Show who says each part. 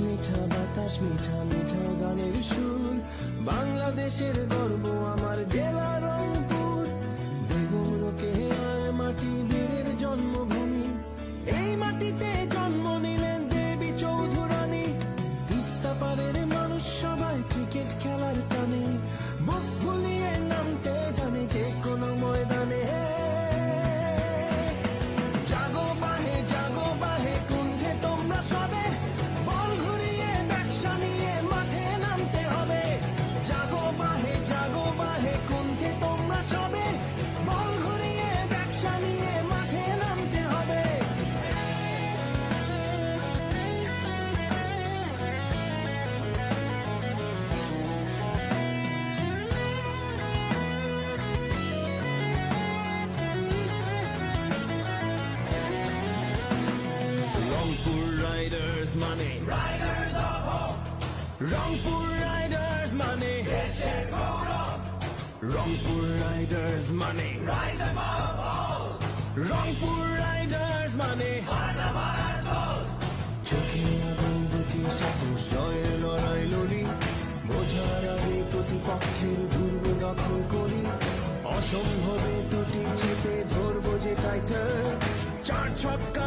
Speaker 1: মিঠা বাতাস, মিঠা মিঠা গানের সুর। বাংলাদেশের গর্ব আমার জেলা রংপুর। বেগম রোকেয়ার মাটি বীরের জন্মভূমি। এই মাটিতে জন্ম নিলেন দেবী চৌধুরানী। তিস্তা পারের মানুষ সবাই ক্রিকেট খেলার টানে। বুক ব্যবসা নিয়ে মাঠে নামতে হবে। রংপুর রাইডার্স মানে Riders of Hope Rangpur Riders মানে দেশের গৌরব। রংপুর রাইডার্স মানে রাইজ রংপুর রাইডার্স মানে লড়াই প্রতিপক্ষের দুর্গ দখল করি। অসম্ভবে চেপে ধরবো যে টাইটার চার তুলব